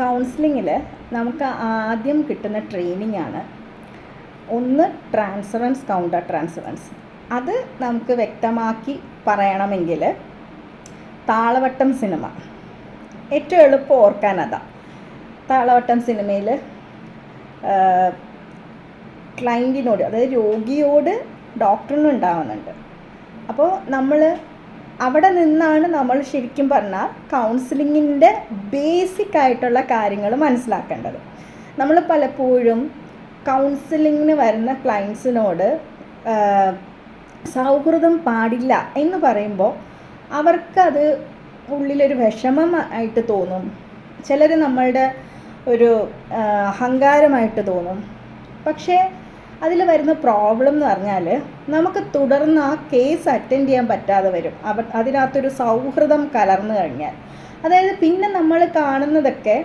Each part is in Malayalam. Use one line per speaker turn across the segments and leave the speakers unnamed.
കൗൺസിലിങ്ങിൽ നമുക്ക് ആദ്യം കിട്ടുന്ന ട്രെയിനിങ് ആണ് ഒന്ന് ട്രാൻസ്ഫറൻസ് കൗണ്ടർ ട്രാൻസ്ഫറൻസ് അത് നമുക്ക് വ്യക്തമാക്കി പറയണമെങ്കിൽ താളവട്ടം സിനിമ ഏറ്റവും എളുപ്പം ഓർക്കാൻ അതാ. താളവട്ടം സിനിമയിൽ ക്ലൈന്റിനോട് അതായത് രോഗിയോട് ഡോക്ടറിനും ഉണ്ടാവുന്നുണ്ട്. അപ്പോൾ നമ്മൾ അവിടെ നിന്നാണ് നമ്മൾ ശരിക്കും പറഞ്ഞാൽ കൗൺസിലിങ്ങിന്റെ ബേസിക് ആയിട്ടുള്ള കാര്യങ്ങൾ മനസ്സിലാക്കേണ്ടത്. നമ്മൾ പലപ്പോഴും കൗൺസിലിങ്ങിന് വരുന്ന ക്ലയൻസിനോട് സൗഹൃദം പാടില്ല എന്ന് പറയുമ്പോൾ അവർക്കത് ഉള്ളിലൊരു വിഷമം ആയിട്ട് തോന്നും. ചിലർ നമ്മളുടെ ഒരു അഹങ്കാരമായിട്ട് തോന്നും. പക്ഷേ അതിൽ വരുന്ന പ്രോബ്ലം എന്ന് പറഞ്ഞാൽ നമുക്ക് തുടർന്ന് ആ കേസ് അറ്റൻഡ് ചെയ്യാൻ പറ്റാതെ വരും. അവ അതിനകത്തൊരു സൗഹൃദം കലർന്നു കഴിഞ്ഞാൽ. അതായത് പിന്നെ നമ്മൾ കാണുന്നതൊക്കെ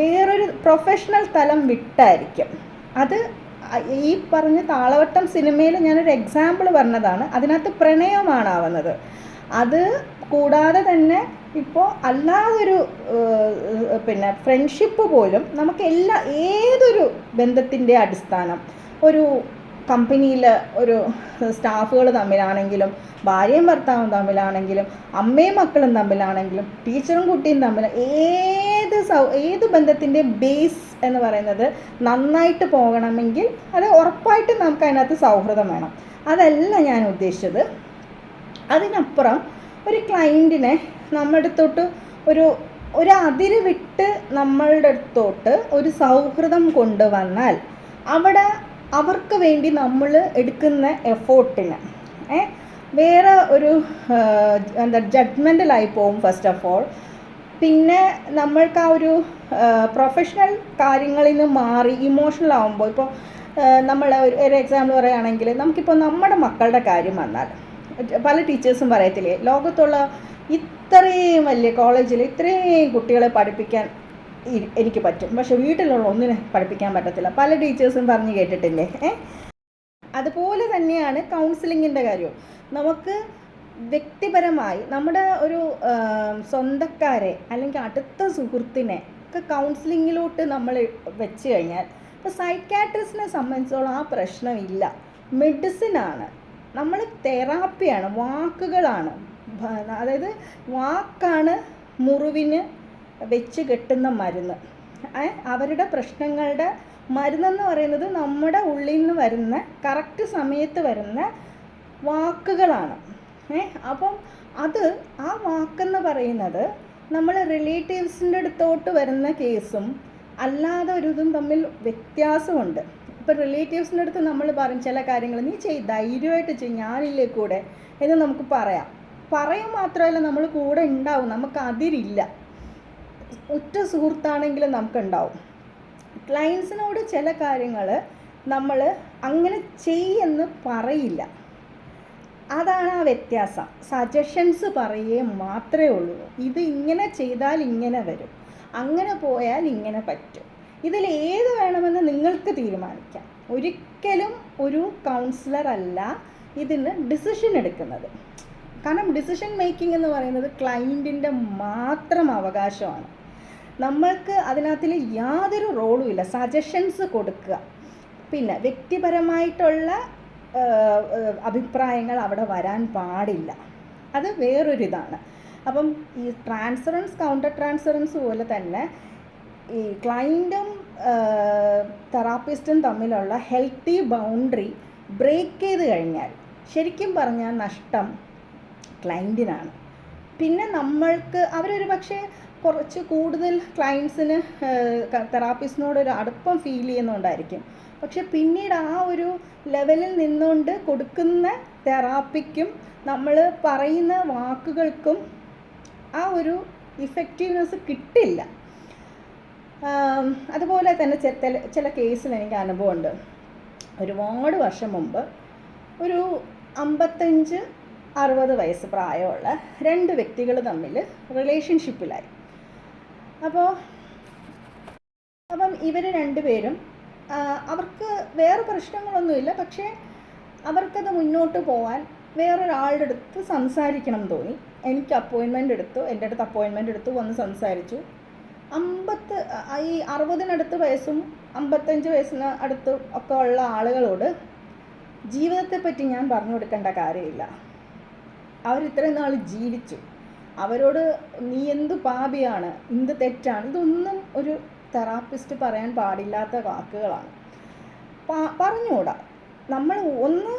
വേറൊരു പ്രൊഫഷണൽ തലം വിട്ടായിരിക്കും. അത് ഈ പറഞ്ഞ താളവട്ടം സിനിമയിൽ ഞാനൊരു എക്സാമ്പിൾ പറഞ്ഞതാണ്. അതിനകത്ത് പ്രണയമാണ് ആവുന്നത് അത് കൂടാതെ തന്നെ ഇപ്പോൾ അല്ലാതൊരു പിന്നെ ഫ്രണ്ട്ഷിപ്പ് പോലും നമുക്ക് എല്ലാ ഏതൊരു ബന്ധത്തിന്റെ അടിസ്ഥാനം ഒരു കമ്പനിയിൽ ഒരു സ്റ്റാഫുകൾ തമ്മിലാണെങ്കിലും ഭാര്യയും ഭർത്താവും തമ്മിലാണെങ്കിലും അമ്മയും മക്കളും തമ്മിലാണെങ്കിലും ടീച്ചറും കുട്ടിയും തമ്മിൽ ഏത് സൗ ഏത് ബന്ധത്തിന്റെ ബേസ് എന്ന് പറയുന്നത് നന്നായിട്ട് പോകണമെങ്കിൽ അത് ഉറപ്പായിട്ട് നമുക്ക് അതിനകത്ത് സൗഹൃദം വേണം. അതല്ല ഞാൻ ഉദ്ദേശിച്ചത്. അതിനപ്പുറം ഒരു ക്ലയന്റിനെ നമ്മുടെ അടുത്തോട്ട് ഒരു ഒരു അതിര് വിട്ട് നമ്മളുടെ അടുത്തോട്ട് ഒരു സൗഹൃദം കൊണ്ടുവന്നാൽ അവിടെ അവർക്ക് വേണ്ടി നമ്മൾ എടുക്കുന്ന എഫോർട്ടിന്. വേറെ ഒരു എന്താ ജഡ്ജ്മെന്റലായി പോകും ഫസ്റ്റ് ഓഫ് ഓൾ പിന്നെ നമ്മൾക്ക് ആ ഒരു പ്രൊഫഷണൽ കാര്യങ്ങളിൽ നിന്ന് മാറി ഇമോഷണൽ ആകുമ്പോൾ ഇപ്പോൾ നമ്മൾ ഒരു എക്സാമ്പിൾ പറയുകയാണെങ്കിൽ നമുക്കിപ്പോൾ നമ്മുടെ മക്കളുടെ കാര്യം വന്നാൽ പല ടീച്ചേഴ്സും പറയത്തില്ലേ ലോകത്തുള്ള ഇത്രയും വലിയ കോളേജിൽ ഇത്രയും കുട്ടികളെ പഠിപ്പിക്കാൻ എനിക്ക് പറ്റും. പക്ഷെ വീട്ടിലുള്ള ഒന്നിനെ പഠിപ്പിക്കാൻ പറ്റത്തില്ല. പല ടീച്ചേഴ്സും പറഞ്ഞു കേട്ടിട്ടില്ലേ? ഏ? അതുപോലെ തന്നെയാണ് കൗൺസിലിങ്ങിന്റെ കാര്യവും. നമുക്ക് വ്യക്തിപരമായി നമ്മുടെ ഒരു സ്വന്തക്കാരെ അല്ലെങ്കിൽ അടുത്ത സുഹൃത്തിനെ ഒക്കെ കൗൺസിലിങ്ങിലോട്ട് നമ്മൾ വെച്ച് കഴിഞ്ഞാൽ ഇപ്പോൾ സൈക്കാട്രിസ്റ്റിനെ സംബന്ധിച്ചോളം ആ പ്രശ്നമില്ല മെഡിസിനാണ് നമ്മൾ തെറാപ്പിയാണ് വാക്കുകളാണ്. അതായത് വാക്കാണ് മുറിവിന് വെച്ച് കെട്ടുന്ന മരുന്ന്. അവരുടെ പ്രശ്നങ്ങളുടെ മരുന്നെന്ന് പറയുന്നത് നമ്മുടെ ഉള്ളിൽ നിന്ന് വരുന്ന കറക്റ്റ് സമയത്ത് വരുന്ന വാക്കുകളാണ്. ഏ അപ്പം അത് ആ വാക്കെന്ന് പറയുന്നത് നമ്മൾ റിലേറ്റീവ്സിന്റെ അടുത്തോട്ട് വരുന്ന കേസും അല്ലാതെ ഒരു ഇതും തമ്മിൽ വ്യത്യാസമുണ്ട്. ഇപ്പം റിലേറ്റീവ്സിന്റെ അടുത്ത് നമ്മൾ പറയും ചില കാര്യങ്ങൾ നീ ചെയ് ധൈര്യമായിട്ട് ചെയ്യും ഞാനില്ലേ കൂടെ? എന്ന് നമുക്ക് പറയാം. പറയും മാത്രമല്ല നമ്മൾ കൂടെ ഉണ്ടാവും നമുക്ക് അതിരില്ല. ഉറ്റ സുഹൃത്താണെങ്കിലും നമുക്കുണ്ടാവും. ക്ലയൻസിനോട് ചില കാര്യങ്ങൾ നമ്മൾ അങ്ങനെ ചെയ്യെന്ന് പറയില്ല. അതാണ് ആ വ്യത്യാസം. സജഷൻസ് പറയേ മാത്രമേ ഉള്ളൂ. ഇത് ഇങ്ങനെ ചെയ്താൽ ഇങ്ങനെ വരും. അങ്ങനെ പോയാൽ ഇങ്ങനെ പറ്റും. ഇതിൽ ഏത് വേണമെന്ന് നിങ്ങൾക്ക് തീരുമാനിക്കാം. ഒരിക്കലും ഒരു കൗൺസിലർ അല്ല ഇതിന് ഡിസിഷൻ എടുക്കുന്നത്. കാരണം ഡിസിഷൻ മേക്കിംഗ് എന്ന് പറയുന്നത് ക്ലയന്റിന്റെ മാത്രം അവകാശമാണ്. നമ്മൾക്ക് അതിനകത്തിൽ യാതൊരു റോളും ഇല്ല. സജഷൻസ് കൊടുക്കുക. പിന്നെ വ്യക്തിപരമായിട്ടുള്ള അഭിപ്രായങ്ങൾ അവിടെ വരാൻ പാടില്ല. അത് വേറൊരിതാണ്. അപ്പം ഈ ട്രാൻസ്ഫറൻസ് കൗണ്ടർ ട്രാൻസ്ഫറൻസ് പോലെ തന്നെ ഈ ക്ലയന്റും തെറാപ്പിസ്റ്റും തമ്മിലുള്ള ഹെൽത്തി ബൗണ്ടറി ബ്രേക്ക് ചെയ്ത് കഴിഞ്ഞാൽ ശരിക്കും പറഞ്ഞാൽ നഷ്ടം ക്ലയന്റിനാണ് പിന്നെ നമ്മൾക്ക് അവരൊരു പക്ഷേ കുറച്ച് കൂടുതൽ ക്ലയൻസിന് തെറാപ്പിസ്റ്റിനോട് ഒരു അടുപ്പം ഫീൽ ചെയ്യുന്നുണ്ടായിരിക്കും. പക്ഷെ പിന്നീട് ആ ഒരു ലെവലിൽ നിന്നുകൊണ്ട് കൊടുക്കുന്ന തെറാപ്പിക്കും നമ്മൾ പറയുന്ന വാക്കുകൾക്കും ആ ഒരു ഇഫക്റ്റീവ്നെസ് കിട്ടില്ല. അതുപോലെ തന്നെ ചില- ചില കേസിൽ എനിക്ക് അനുഭവമുണ്ട്. ഒരുപാട് വർഷം മുമ്പ് ഒരു അമ്പത്തഞ്ച് അറുപത് വയസ്സ് പ്രായമുള്ള രണ്ട് വ്യക്തികൾ തമ്മിൽ റിലേഷൻഷിപ്പിലായി അപ്പോൾ അപ്പം ഇവർ രണ്ടുപേരും അവർക്ക് വേറെ പ്രശ്നങ്ങളൊന്നുമില്ല പക്ഷേ അവർക്കത് മുന്നോട്ട് പോകാൻ വേറൊരാളുടെ അടുത്ത് സംസാരിക്കണം തോന്നി. എനിക്ക് അപ്പോയിൻമെന്റ് എടുത്തു എന്റെ അടുത്ത് അപ്പോയിൻമെന്റ് എടുത്തു വന്ന് സംസാരിച്ചു. അമ്പത്ത് ഈ അറുപതിനടുത്ത് വയസ്സും അമ്പത്തഞ്ച് വയസ്സിന് അടുത്ത് ഒക്കെ ഉള്ള ആളുകളോട് ജീവിതത്തെപ്പറ്റി ഞാൻ പറഞ്ഞു കൊടുക്കേണ്ട കാര്യമില്ല. അവരിത്രയും നാൾ ജീവിച്ചു. അവരോട് നീ എന്ത് പാപിയാണ്? എന്ത് തെറ്റാണ്? ഇതൊന്നും ഒരു തെറാപ്പിസ്റ്റ് പറയാൻ പാടില്ലാത്ത വാക്കുകളാണ്. പറഞ്ഞുകൂടാ. നമ്മൾ ഒന്ന്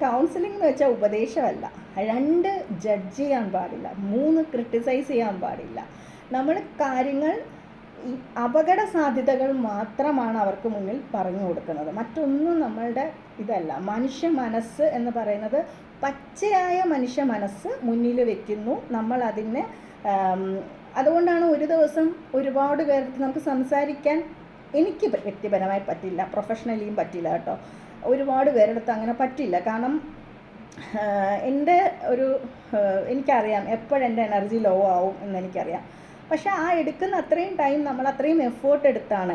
കൗൺസിലിംഗ് എന്ന് വെച്ചാൽ ഉപദേശമല്ല. രണ്ട് ജഡ്ജ് ചെയ്യാൻ പാടില്ല. മൂന്ന് ക്രിട്ടിസൈസ് ചെയ്യാൻ പാടില്ല. നമ്മൾ കാര്യങ്ങൾ ഈ അപകട സാധ്യതകൾ മാത്രമാണ് അവർക്ക് മുന്നിൽ പറഞ്ഞു കൊടുക്കുന്നത്. മറ്റൊന്നും നമ്മളുടെ ഇതല്ല. മനുഷ്യ മനസ്സ് എന്ന് പറയുന്നത് പച്ചയായ മനുഷ്യ മനസ്സ് മുന്നിൽ വെക്കുന്നു. നമ്മൾ അതിന് അതുകൊണ്ടാണ് ഒരു ദിവസം ഒരുപാട് പേർക്ക് നമുക്ക് സംസാരിക്കാൻ എനിക്ക് വ്യക്തിപരമായി പറ്റില്ല. പ്രൊഫഷണലിയും പറ്റില്ല കേട്ടോ. ഒരുപാട് പേരെടുത്ത് അങ്ങനെ പറ്റില്ല. കാരണം എന്റെ ഒരു എനിക്കറിയാം എപ്പോഴെന്റെ എനർജി ലോ ആവും എന്ന് എനിക്കറിയാം. പക്ഷെ ആ എടുക്കുന്ന അത്രയും ടൈം നമ്മൾ അത്രയും എഫേർട്ട് എടുത്താണ്.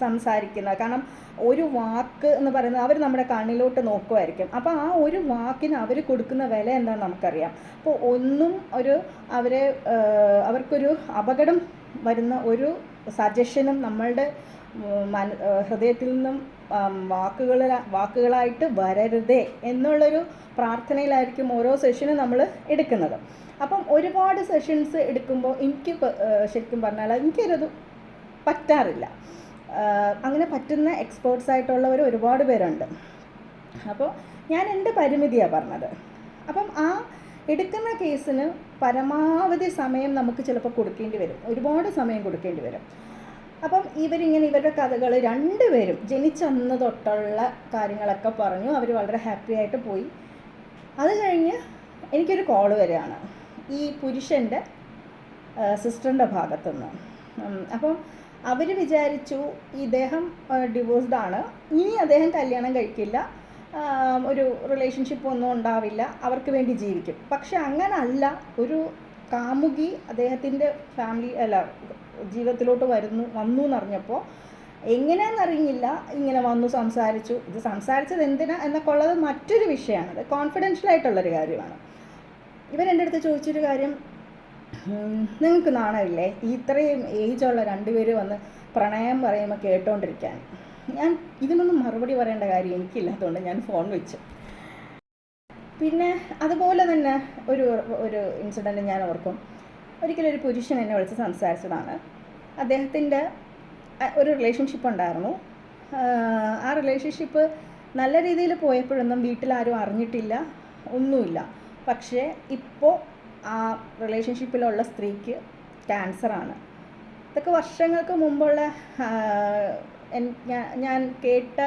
സംസാരിക്കുന്നത്. കാരണം ഒരു വാക്ക് എന്ന് പറയുന്നത് അവർ നമ്മുടെ കണ്ണിലോട്ട് നോക്കുമായിരിക്കും അപ്പോൾ ആ ഒരു വാക്കിന് അവർ കൊടുക്കുന്ന വില എന്താണെന്ന് നമുക്കറിയാം. അപ്പോൾ ഒന്നും ഒരു അവരെ അവർക്കൊരു അപകടം വരുന്ന ഒരു സജഷനും നമ്മളുടെ മന ഹൃദയത്തിൽ നിന്നും വാക്കുകൾ വാക്കുകളായിട്ട് വരരുതേ എന്നുള്ളൊരു പ്രാർത്ഥനയിലായിരിക്കും ഓരോ സെഷനും നമ്മൾ എടുക്കുന്നത്. അപ്പം ഒരുപാട് സെഷൻസ് എടുക്കുമ്പോൾ എനിക്ക് ശരിക്കും പറഞ്ഞാൽ എനിക്കൊരത് പറ്റാറില്ല. അങ്ങനെ പറ്റുന്ന എക്സ്പേർട്സ് ആയിട്ടുള്ളവർ ഒരുപാട് പേരുണ്ട്. അപ്പോൾ ഞാൻ എന്റെ പരിമിതിയാണ് പറഞ്ഞത്. അപ്പം ആ എടുക്കുന്ന കേസിന് പരമാവധി സമയം നമുക്ക് ചിലപ്പോൾ കൊടുക്കേണ്ടി വരും. ഒരുപാട് സമയം കൊടുക്കേണ്ടി വരും. അപ്പം ഇവരിങ്ങനെ ഇവരുടെ കഥകൾ രണ്ടുപേരും ജനിച്ചന്ന് തൊട്ടുള്ള കാര്യങ്ങളൊക്കെ പറഞ്ഞു. അവർ വളരെ ഹാപ്പി ആയിട്ട് പോയി. അത് കഴിഞ്ഞ് എനിക്കൊരു കോൾ വരികയാണ്. ഈ പുരുഷന്റെ സിസ്റ്ററിന്റെ ഭാഗത്തുനിന്ന്. അപ്പം അവർ വിചാരിച്ചു ഇദ്ദേഹം ഡിവോഴ്സ്ഡ് ആണ്. ഇനി അദ്ദേഹം കല്യാണം കഴിക്കില്ല. ഒരു റിലേഷൻഷിപ്പ് ഒന്നും ഉണ്ടാവില്ല. അവർക്ക് വേണ്ടി ജീവിക്കും. പക്ഷെ അങ്ങനല്ല. ഒരു കാമുകി അദ്ദേഹത്തിന്റെ ഫാമിലി അല്ല ജീവിതത്തിലോട്ട് വരുന്നു വന്നു എന്നറിഞ്ഞപ്പോൾ എങ്ങനെയാണെന്നറിയില്ല. ഇങ്ങനെ വന്നു സംസാരിച്ചു. ഇത് സംസാരിച്ചത് എന്തിനാ എന്നൊക്കെ ഉള്ളത് മറ്റൊരു വിഷയമാണ്. അത് കോൺഫിഡൻഷ്യൽ ആയിട്ടുള്ളൊരു കാര്യമാണ്. ഇവരെന്റെ അടുത്ത് ചോദിച്ചൊരു കാര്യം നിങ്ങൾക്ക് നാണമില്ലേ? ഇത്രയും ഏജുള്ള രണ്ടുപേര് വന്ന് പ്രണയം പറയുമ്പോൾ കേട്ടോണ്ടിരിക്കാൻ. ഞാൻ ഇതിനൊന്നും മറുപടി പറയേണ്ട കാര്യം എനിക്കില്ലാത്തതുകൊണ്ട് ഞാൻ ഫോൺ വെച്ചു. പിന്നെ അതുപോലെ തന്നെ ഒരു ഒരു ഇൻസിഡന്റ് ഞാൻ ഓർക്കും. ഒരിക്കലും ഒരു പുരുഷൻ എന്നെ വിളിച്ച് സംസാരിച്ചതാണ്. അദ്ദേഹത്തിന്റെ ഒരു റിലേഷൻഷിപ്പ് ഉണ്ടായിരുന്നു. ആ റിലേഷൻഷിപ്പ് നല്ല രീതിയിൽ പോയപ്പോഴൊന്നും വീട്ടിലാരും അറിഞ്ഞിട്ടില്ല ഒന്നുമില്ല. പക്ഷേ ഇപ്പോൾ ആ റിലേഷൻഷിപ്പിലുള്ള സ്ത്രീക്ക് ക്യാൻസറാണ് ഇതൊക്കെ വർഷങ്ങൾക്ക് മുമ്പുള്ള ഞാൻ കേട്ട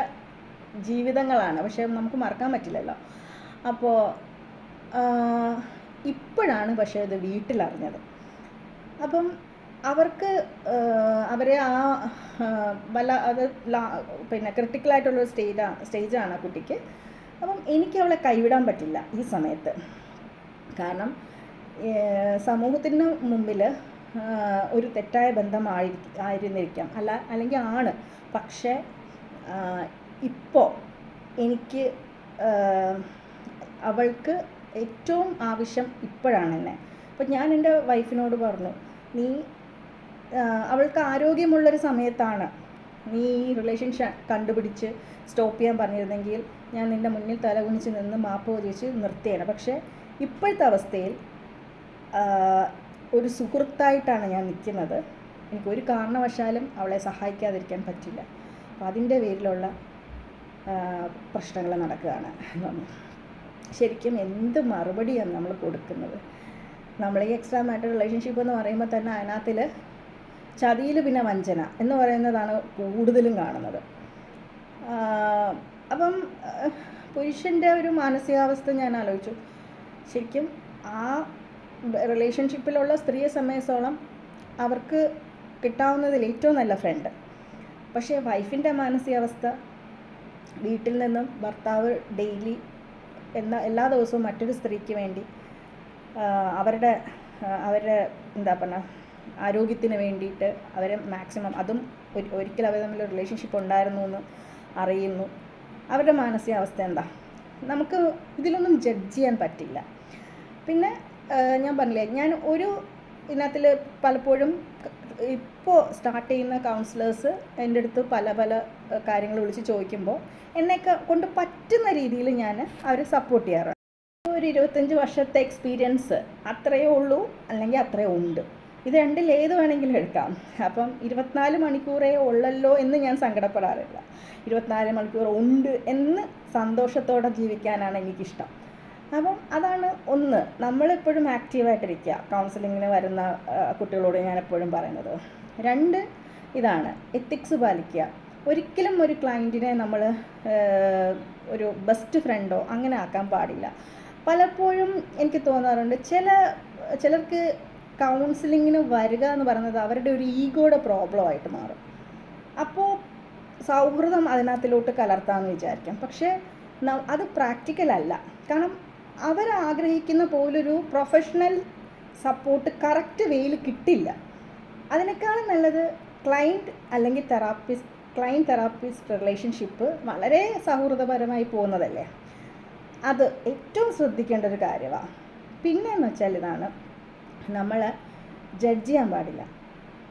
ജീവിതങ്ങളാണ്. പക്ഷെ നമുക്ക് മറക്കാൻ പറ്റില്ലല്ലോ. അപ്പോൾ ഇപ്പോഴാണ് പക്ഷേ ഇത് വീട്ടിലറിഞ്ഞത്. അപ്പം അവർക്ക് അവരെ ആ വല്ല അത് പിന്നെ ക്രിട്ടിക്കലായിട്ടുള്ളൊരു സ്റ്റേജാണ് സ്റ്റേജാണ് ആ കുട്ടിക്ക്. അപ്പം എനിക്ക് അവളെ കൈവിടാൻ പറ്റില്ല ഈ സമയത്ത്. കാരണം സമൂഹത്തിന് മുമ്പിൽ ഒരു തെറ്റായ ബന്ധമായി ആയിരുന്നിരിക്കാം. അല്ല അല്ലെങ്കിൽ ആണ്. പക്ഷേ ഇപ്പോൾ എനിക്ക് അവൾക്ക് ഏറ്റവും ആവശ്യം ഇപ്പോഴാണ് എന്നെ അപ്പം ഞാൻ എന്റെ വൈഫിനോട് പറഞ്ഞു നീ അവൾക്ക് ആരോഗ്യമുള്ളൊരു സമയത്താണ് നീ ഈ റിലേഷൻഷിപ്പ് കണ്ടുപിടിച്ച് സ്റ്റോപ്പ് ചെയ്യാൻ പറഞ്ഞിരുന്നെങ്കിൽ ഞാൻ നിന്റെ മുന്നിൽ തലകുനിച്ച് നിന്ന് മാപ്പ് ചോദിച്ച് നിർത്തിയാണ് പക്ഷേ ഇപ്പോഴത്തെ അവസ്ഥയിൽ ഒരു സുഹൃത്തായിട്ടാണ് ഞാൻ നിൽക്കുന്നത്. എനിക്ക് ഒരു കാരണവശാലും അവളെ സഹായിക്കാതിരിക്കാൻ പറ്റില്ല. അപ്പോൾ അതിന്റെ പേരിലുള്ള പ്രശ്നങ്ങൾ നടക്കുകയാണ്. ശരിക്കും എന്ത് മറുപടിയാണ് നമ്മൾ കൊടുക്കുന്നത്? നമ്മൾ ഈ എക്സ്ട്രാ മാറ്റർ റിലേഷൻഷിപ്പ് എന്ന് പറയുമ്പോൾ തന്നെ അതിനകത്തിൽ ചതിയിൽ പിന്നെ വഞ്ചന എന്ന് പറയുന്നതാണ് കൂടുതലും കാണുന്നത്. അപ്പം പുരുഷന്റെ ഒരു മാനസികാവസ്ഥ ഞാൻ ആലോചിച്ചു. ശരിക്കും ആ റിലേഷൻഷിപ്പിലുള്ള സ്ത്രീയെ സംബന്ധിച്ചോളം അവർക്ക് കിട്ടാവുന്നതിൽ ഏറ്റവും നല്ല ഫ്രണ്ട് പക്ഷേ വൈഫിന്റെ മാനസികാവസ്ഥ വീട്ടിൽ നിന്നും ഭർത്താവ് ഡെയിലി എല്ലാ എല്ലാ ദിവസവും മറ്റൊരു സ്ത്രീക്ക് വേണ്ടി അവരുടെ അവരുടെ എന്താ പറഞ്ഞ ആരോഗ്യത്തിന് വേണ്ടിയിട്ട് അവരെ മാക്സിമം അതും ഒരു ഒരിക്കൽ അവർ തമ്മിൽ റിലേഷൻഷിപ്പ് ഉണ്ടായിരുന്നു എന്ന് അറിയുന്നു. അവരുടെ മാനസികാവസ്ഥ എന്താ? നമുക്ക് ഇതിലൊന്നും ജഡ്ജ് ചെയ്യാൻ പറ്റില്ല. പിന്നെ ഞാൻ പറഞ്ഞില്ലേ ഞാൻ ഒരു ഇതിനകത്തിൽ പലപ്പോഴും ഇപ്പോൾ സ്റ്റാർട്ട് ചെയ്യുന്ന കൗൺസിലേഴ്സ് എന്റെ അടുത്ത് പല പല കാര്യങ്ങൾ വിളിച്ച് ചോദിക്കുമ്പോൾ എന്നെയൊക്കെ കൊണ്ട് പറ്റുന്ന രീതിയിൽ ഞാൻ അവരെ സപ്പോർട്ട് ചെയ്യാറുണ്ട് ഒരു ഇരുപത്തഞ്ച് വർഷത്തെ എക്സ്പീരിയൻസ് അത്രയേ ഉള്ളൂ അല്ലെങ്കിൽ അത്രയേ ഉണ്ട്. ഇത് രണ്ടിൽ ഏത് വേണമെങ്കിലും എടുക്കാം. അപ്പം ഇരുപത്തിനാല് മണിക്കൂറേ ഉള്ളല്ലോ എന്ന് ഞാൻ സങ്കടപ്പെടാറില്ല. ഇരുപത്തിനാല് മണിക്കൂർ ഉണ്ട് എന്ന് സന്തോഷത്തോടെ ജീവിക്കാനാണ് എനിക്കിഷ്ടം. അപ്പം അതാണ് ഒന്ന്. നമ്മളെപ്പോഴും ആക്റ്റീവായിട്ടിരിക്കുക കൗൺസിലിങ്ങിന് വരുന്ന കുട്ടികളോട് ഞാൻ എപ്പോഴും പറയുന്നത്. രണ്ട് ഇതാണ്. എത്തിക്സ് പാലിക്കുക. ഒരിക്കലും ഒരു ക്ലയന്റിനെ നമ്മൾ ഒരു ബെസ്റ്റ് ഫ്രണ്ടോ അങ്ങനെ ആക്കാൻ പാടില്ല. പലപ്പോഴും എനിക്ക് തോന്നാറുണ്ട് ചില ചിലർക്ക് കൗൺസിലിങ്ങിന് വരിക എന്ന് പറയുന്നത് അവരുടെ ഒരു ഈഗോയുടെ പ്രോബ്ലം ആയിട്ട് മാറും. അപ്പോൾ സൗഹൃദം അതിനകത്തിലോട്ട് കലർത്താമെന്ന് വിചാരിക്കാം. പക്ഷേ അത് പ്രാക്ടിക്കൽ അല്ല കാരണം അവരാഗ്രഹിക്കുന്ന പോലൊരു പ്രൊഫഷണൽ സപ്പോർട്ട് കറക്റ്റ് വേയിൽ കിട്ടില്ല. അതിനേക്കാളും നല്ലത് ക്ലൈന്റ് അല്ലെങ്കിൽ തെറാപ്പിസ്റ്റ് ക്ലൈന്റ് തെറാപ്പിസ്റ്റ് റിലേഷൻഷിപ്പ് വളരെ സൗഹൃദപരമായി പോകുന്നതല്ലേ? അത് ഏറ്റവും ശ്രദ്ധിക്കേണ്ട ഒരു കാര്യമാണ് പിന്നെ എന്ന് വെച്ചാൽ ഇതാണ് നമ്മൾ ജഡ്ജ് ചെയ്യാൻ പാടില്ല.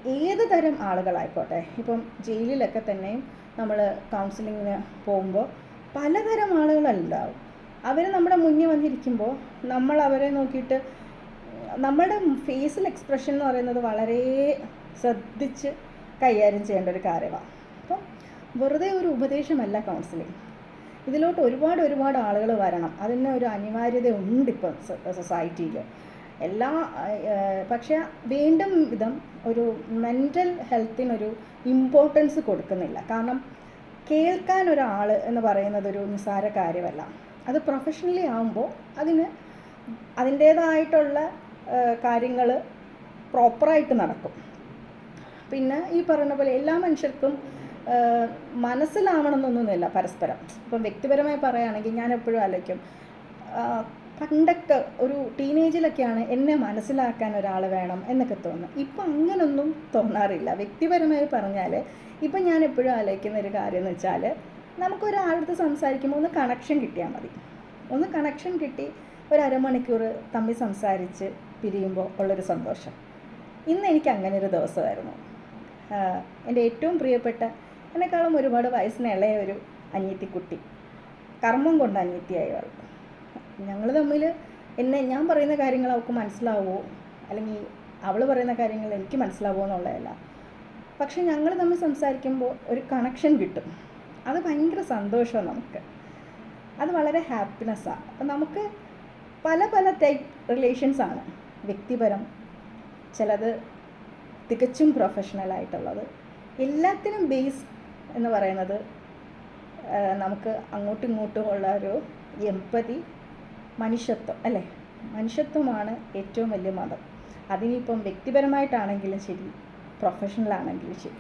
ഏത് തരം ആളുകളായിക്കോട്ടെ ഇപ്പം ജയിലിലൊക്കെ തന്നെയും നമ്മൾ കൗൺസിലിങ്ങിന് പോകുമ്പോൾ പലതരം ആളുകളുണ്ടാവും അവർ നമ്മുടെ മുന്നിൽ വന്നിരിക്കുമ്പോൾ നമ്മൾ അവരെ നോക്കിയിട്ട് നമ്മുടെ ഫേസിൽ എക്സ്പ്രഷൻ എന്ന് പറയുന്നത് വളരെ ശ്രദ്ധിച്ച് കൈകാര്യം ചെയ്യേണ്ട ഒരു കാര്യമാണ്. അപ്പം വെറുതെ ഒരു ഉപദേശമല്ല കൗൺസിലിംഗ് ഇതിലോട്ട് ഒരുപാട് ഒരുപാട് ആളുകൾ വരണം. അതിന് ഒരു അനിവാര്യത ഉണ്ട് ഇപ്പം സൊസൈറ്റിയിൽ എല്ലാ പക്ഷേ വീണ്ടും വിധം ഒരു മെന്റൽ ഹെൽത്തിനൊരു ഇമ്പോർട്ടൻസ് കൊടുക്കുന്നില്ല. കാരണം കേൾക്കാൻ ഒരാൾ എന്ന് പറയുന്നത് ഒരു നിസ്സാര കാര്യമല്ല. അത് പ്രൊഫഷണലി ആകുമ്പോൾ അതിന് അതിന്റേതായിട്ടുള്ള കാര്യങ്ങൾ പ്രോപ്പറായിട്ട് നടക്കും. പിന്നെ ഈ പറയുന്ന പോലെ എല്ലാ മനുഷ്യർക്കും മനസ്സിലാവണമെന്നൊന്നുമില്ല പരസ്പരം. ഇപ്പം വ്യക്തിപരമായി പറയുകയാണെങ്കിൽ ഞാൻ എപ്പോഴും ആലോചിക്കും പണ്ടൊക്കെ ഒരു ടീനേജിലൊക്കെയാണ് എന്നെ മനസ്സിലാക്കാൻ ഒരാൾ വേണം എന്നൊക്കെ തോന്നും ഇപ്പം അങ്ങനൊന്നും തോന്നാറില്ല. വ്യക്തിപരമായി പറഞ്ഞാൽ ഇപ്പം ഞാൻ എപ്പോഴും ആലോചിക്കുന്ന ഒരു കാര്യം എന്ന് വെച്ചാൽ നമുക്കൊരാളടുത്ത് സംസാരിക്കുമ്പോൾ ഒന്ന് കണക്ഷൻ കിട്ടിയാൽ മതി. ഒന്ന് കണക്ഷൻ കിട്ടി ഒരു അരമണിക്കൂർ തമ്മിൽ സംസാരിച്ച് പിരിയുമ്പോൾ ഉള്ളൊരു സന്തോഷം. ഇന്ന് എനിക്ക് അങ്ങനെ ഒരു ദിവസമായിരുന്നു എന്റെ ഏറ്റവും പ്രിയപ്പെട്ട എന്നെക്കാളും ഒരുപാട് വയസ്സിന് ഇളയ ഒരു അനിയത്തിക്കുട്ടി കർമ്മം കൊണ്ട് അനിയത്തിയായി അവൾ ഞങ്ങൾ തമ്മിൽ എന്നെ ഞാൻ പറയുന്ന കാര്യങ്ങൾ അവൾക്ക് മനസ്സിലാവുമോ? അല്ലെങ്കിൽ അവൾ പറയുന്ന കാര്യങ്ങൾ എനിക്ക് മനസ്സിലാവുമോ എന്നുള്ളതല്ല. പക്ഷെ ഞങ്ങൾ തമ്മിൽ സംസാരിക്കുമ്പോൾ ഒരു കണക്ഷൻ കിട്ടും. അത് ഭയങ്കര സന്തോഷമാണ് നമുക്ക്. അത് വളരെ ഹാപ്പിനെസ്സാണ് അപ്പം നമുക്ക് പല പല ടൈപ്പ് റിലേഷൻസാണ് വ്യക്തിപരം ചിലത് തികച്ചും പ്രൊഫഷണലായിട്ടുള്ളത് എല്ലാത്തിനും ബേസ് എന്ന് പറയുന്നത് നമുക്ക് അങ്ങോട്ടും ഇങ്ങോട്ടും ഉള്ള ഒരു എമ്പതി മനുഷ്യത്വം അല്ലേ? മനുഷ്യത്വമാണ് ഏറ്റവും വലിയ മതം. അതിനിപ്പം വ്യക്തിപരമായിട്ടാണെങ്കിലും ശരി പ്രൊഫഷണലാണെങ്കിലും ശരി.